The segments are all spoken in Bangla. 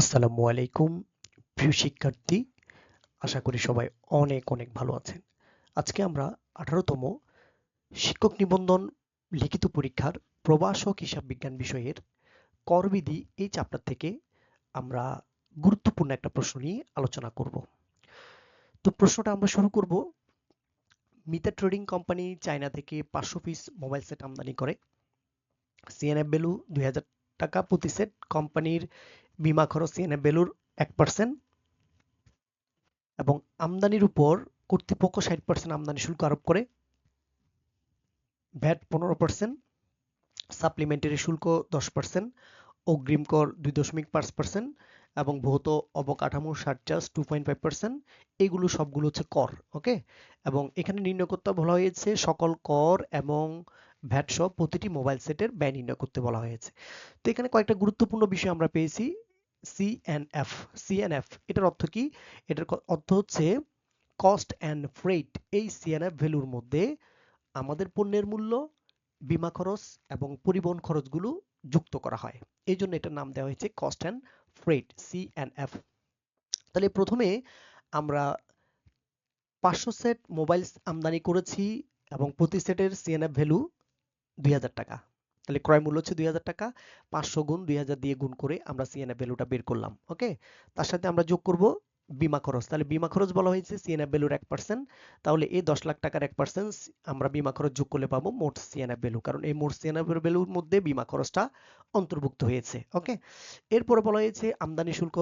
আসসালামু আলাইকুম, প্রিয় শিক্ষার্থী। আশা করি সবাই অনেক অনেক ভালো আছেন। আজকে আমরা আঠারোতম শিক্ষক নিবন্ধন লিখিত পরীক্ষার প্রবাসক হিসাব বিজ্ঞান বিষয়ের করবিধি এই চ্যাপ্টার থেকে আমরা গুরুত্বপূর্ণ একটা প্রশ্ন নিয়ে আলোচনা করব। তো প্রশ্নটা আমরা শুরু করব। মিতা ট্রেডিং কোম্পানি চায়না থেকে পাঁচশো পিস মোবাইল সেট আমদানি করে। সিএনএফ ভ্যালু দুই টাকা প্রতি সেট কোম্পানির বিমা খরচ সিএনএফ বেলুর এক পার্সেন্ট এবং আমদানির উপর কর্তৃপক্ষ ষাট পার্সেন্ট আমদানি শুল্ক আরোপ করে। ভ্যাট পনেরো পার্সেন্ট সাপ্লিমেন্টারি শুল্ক দশ পার্সেন্ট অগ্রিম কর দুই দশমিক পাঁচ পার্সেন্ট এবং ভৌত অবকাঠামো surcharge two point five percent এগুলো সবগুলো হচ্ছে কর ওকে এবং এখানে নির্ণয় করতে বলা হয়েছে সকল কর এবং ভ্যাট সহ প্রতিটি মোবাইল সেটের ব্যয় নির্ণয় করতে বলা হয়েছে। তো এখানে কয়েকটা গুরুত্বপূর্ণ বিষয় আমরা পেয়েছি। সিএনএফ সিএনএফ এটার অর্থ কি? এটার অর্থ হচ্ছে কস্ট অ্যান্ড ফ্রেট এই সিএনএফ ভ্যালুর মধ্যে আমাদের পণ্যের মূল্য, বিমা খরচ এবং পরিবহন খরচগুলো যুক্ত করা হয়। এই জন্য এটার নাম দেওয়া হয়েছে কস্ট অ্যান্ড ফ্রেট সিএনএফ তাহলে প্রথমে আমরা পাঁচশো সেট মোবাইল আমদানি করেছি এবং প্রতি সেটের সিএনএফ ভ্যালু দুই হাজার টাকা। তাহলে ক্রয় মূল্য হচ্ছে দুই টাকা, পাঁচশো গুণ দুই দিয়ে গুণ করে আমরা সিএনএফ ভ্যালুটা বের করলাম ওকে তার সাথে আমরা যোগ করব বিমা খরচ, তাহলে বিমা খরচ বলা হয়েছে সিএনএফ ভ্যালুর এক পার্সেন্ট তাহলে এই দশ লাখ টাকার এক পার্সেন্ট আমরা বিমা খরচ যোগ করলে পাবো মোট সিএনএফ ভ্যালু কারণ এই মোট সিএনএফ ভ্যালুর মধ্যে বিমা খরচটা অন্তর্ভুক্ত হয়েছে ওকে এরপরে বলা হয়েছে আমদানি শুল্ক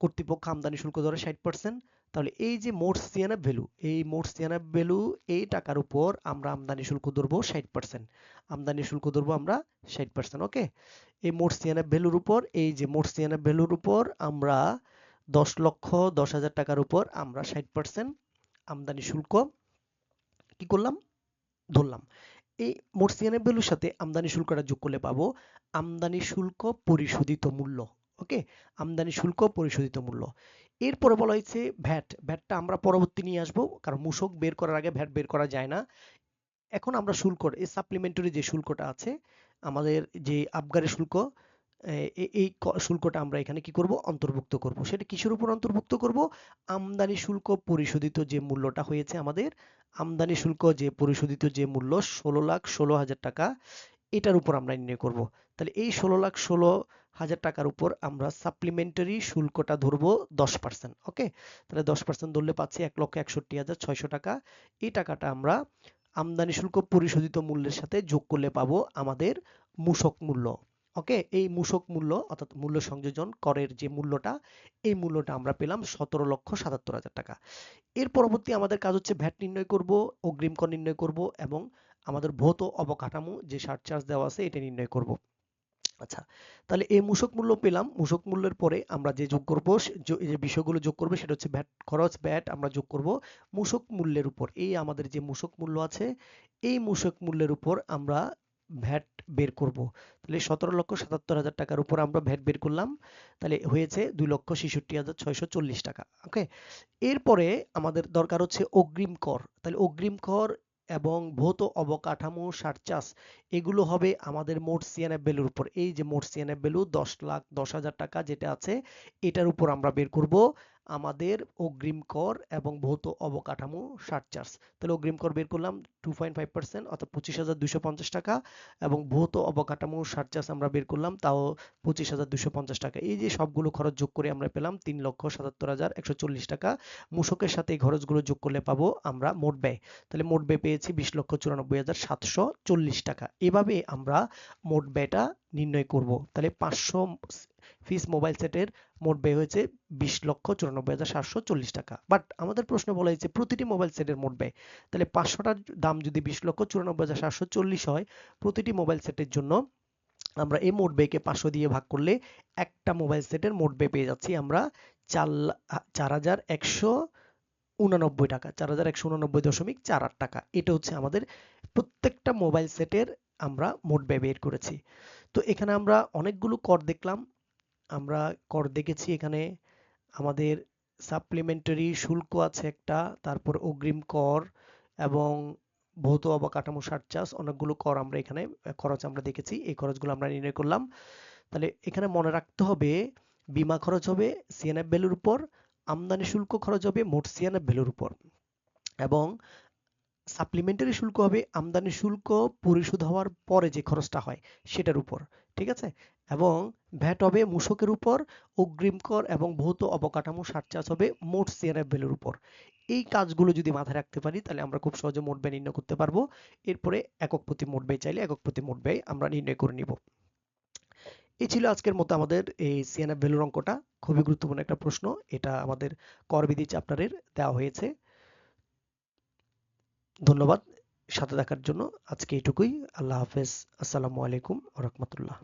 কর্তৃপক্ষ আমদানি শুল্ক ধরে ষাট পার্সেন্ট তাহলে এই যে মোট সিএনএফ ভ্যালু এই মোট সিএনএফ ভ্যালু এই টাকার উপর আমরা আমদানি শুল্ক ধরবো ষাট পার্সেন্ট আমদানি শুল্ক ধরবো আমরা ষাট পার্সেন্ট ওকে এই মোট সিএনএফ ভ্যালুর উপর, এই যে মোট সিএনএফ ভ্যালুর উপর আমরা দশ লক্ষ দশ হাজার টাকার উপর আমরা ষাট পার্সেন্ট আমদানি শুল্ক কি করলাম? ধরলাম। এই মোট সিএনএফ ভ্যালুর সাথে আমদানি শুল্কটা যোগ করলে পাবো আমদানি শুল্ক পরিশোধিত মূল্য ওকে আমদানি শুল্ক পরিশোধিত মূল্য। এরপরে বলা হয়েছে ভ্যাট। ভ্যাটটা আমরা পরবর্তী নিয়ে আসব, কারণ মূসক বের করার আগে ভ্যাট বের করা যায় না। এখন আমরা শুল্ক, এই সাপ্লিমেন্টারি যে শুল্কটা আছে, আমাদের যে আবগারি শুল্ক এই শুল্কটা আমরা এখানে কি করব? অন্তর্ভুক্ত করব। সেটা কিসের উপর অন্তর্ভুক্ত করব? আমদানি শুল্ক পরিশোধিত যে মূল্যটা হয়েছে আমাদের, আমদানি শুল্ক যে পরিশোধিত যে মূল্য, ষোলো লাখ ষোলো হাজার টাকা। এটার উপর আমরা নির্ণয় করব। তাহলে এই ষোলো লাখ ষোলো হাজার টাকার উপর আমরা সাপ্লিমেন্টারি শুল্কটা ধরবো দশ পার্সেন্ট ওকে তাহলে দশ পার্সেন্ট ধরলে পাচ্ছি এক লক্ষ একষট্টি হাজার ছয়শো টাকা। এই টাকাটা আমরা আমদানি শুল্ক পরিশোধিত মূল্যের সাথে যোগ করলে পাবো আমাদের মূসক মূল্য ওকে এই মূসক মূল্য অর্থাৎ মূল্য সংযোজন করের যে মূল্যটা, এই মূল্যটা আমরা পেলাম সতেরো লক্ষ সাতাত্তর হাজার টাকা। এর পরবর্তী আমাদের কাজ হচ্ছে ভ্যাট নির্ণয় করব, অগ্রিম কর নির্ণয় করব এবং আমাদের ভৌত অবকাঠামো যে সারচার্জ দেওয়া আছে এটা নির্ণয় করব। আচ্ছা তাহলে এই মূসক মূল্য পেলাম। মূসক মূল্যের পরে আমরা যে যোগ করব যে বিষয়গুলো যোগ করবে, সেটা হচ্ছে ভ্যাট খরচ ভ্যাট আমরা যোগ করব মূসক মূল্যের উপর। এই আমাদের যে মূসক মূল্য আছে, এই মূসক মূল্যের উপর আমরা ভ্যাট বের করব। তাহলে সতেরো লক্ষ সাতাত্তর হাজার টাকার উপর আমরা ভ্যাট বের করলাম। তাহলে হয়েছে দুই লক্ষ ছেষট্টি হাজার ছয়শো চল্লিশ টাকা ওকে এরপরে আমাদের দরকার হচ্ছে অগ্রিম কর। তাহলে অগ্রিম কর এবং ভৌত অবকাঠামো সারচার্জ এগুলো হবে আমাদের মোট সিএনএফ ভ্যালুর উপর। এই যে মোট সিএনএফ ভ্যালু দশ লাখ দশ হাজার টাকা যেটা আছে, এটার উপর আমরা বের করব। আমাদের অগ্রিম কর এবং ভৌত অবকাঠামো সারচার্জ তাহলে অগ্রিম কর বের করলাম টু পয়েন্ট ফাইভ পার্সেন্ট অর্থাৎ পঁচিশ হাজার দুশো পঞ্চাশ টাকা এবং ভৌত অবকাঠামো সারচার্জ আমরা বের করলাম, তাও পঁচিশ হাজার দুশো পঞ্চাশ টাকা। এই যে সবগুলো খরচ যোগ করে আমরা পেলাম তিন লক্ষ সাতাত্তর হাজার একশো চল্লিশ টাকা। মূসকের সাথে এই খরচগুলো যোগ করলে পাবো আমরা মোট ব্যয়। তাহলে মোট ব্যয় পেয়েছি বিশ লক্ষ চুরানব্বই হাজার সাতশো চল্লিশ টাকা। এভাবে আমরা মোট ব্যয়টা নির্ণয় করব। তাহলে পাঁচশো ফিস মোবাইল সেটের মোট ব্যয় হয়েছে বিশ লক্ষ চুরানব্বই হাজার সাতশো চল্লিশ টাকা। বাট আমাদের প্রশ্ন বলা হয়েছে, প্রতিটি মোবাইল সেটের মোট ব্যয়? তাহলে পাঁচশোটার দাম যদি বিশ লক্ষ চুরানব্বই হাজার সাতশো চল্লিশ হয়, প্রতিটি মোবাইল সেটের জন্য আমরা এই মোট ব্যয়কে পাঁচশো দিয়ে ভাগ করলে একটা মোবাইল সেটের মোট ব্যয় পেয়ে যাচ্ছি আমরা চার চার হাজার একশো উনানব্বই টাকা, চার হাজার একশো উনানব্বই দশমিক চার আট টাকা। এটা হচ্ছে আমাদের প্রত্যেকটা মোবাইল সেটের আমরা মোট ব্যয় বের করেছি। তো এখানে আমরা অনেকগুলো কর দেখলাম আমরা কর দেখেছি এখানে আমাদের সাপ্লিমেন্টারি শুল্ক আছে একটা, তারপর অগ্রিম কর এবং ভৌত অবকাঠামো সারচার্জ অনেকগুলো কর আমরা এখানে খরচ আমরা দেখেছি। এই খরচগুলো আমরা নির্ণয় করলাম। তাহলে এখানে মনে রাখতে হবে, বিমা খরচ হবে সিএনএফ ভ্যালুর উপর, আমদানি শুল্ক খরচ হবে মোট সিএনএফ ভ্যালুর উপর। এবং সাপ্লিমেন্টারি শুল্ক হবে, আমদানি শুল্ক পরিশোধ হওয়ার পরে যে খরচটা হয় সেটার উপর, ঠিক আছে? এবং ভ্যাট হবে মূসকের উপর, অগ্রিম কর এবং ভৌত অবকাঠামো সারচার্জ হবে মোট সিএনএফ ভ্যালুর উপর। এই কাজগুলো যদি মাথায় রাখতে পারি, তাহলে আমরা খুব সহজে মোট ব্যয় নির্ণয় করতে পারব। এরপরে একক প্রতি মোট ব্যয় চাইলে একক প্রতি মোট ব্যয় আমরা নির্ণয় করে নিব। এই ছিল আজকের মতো আমাদের এই সিএনএফ ভ্যালুর অঙ্কটা। খুবই গুরুত্বপূর্ণ একটা প্রশ্ন। এটা আমাদের করবিধি চ্যাপ্টারের দেওয়া হয়েছে। ধন্যবাদ সাথে দেখার জন্য। আজকে এটুকুই। আল্লাহ হাফেজ। আসসালামু আলাইকুম রহমতুল্লাহ।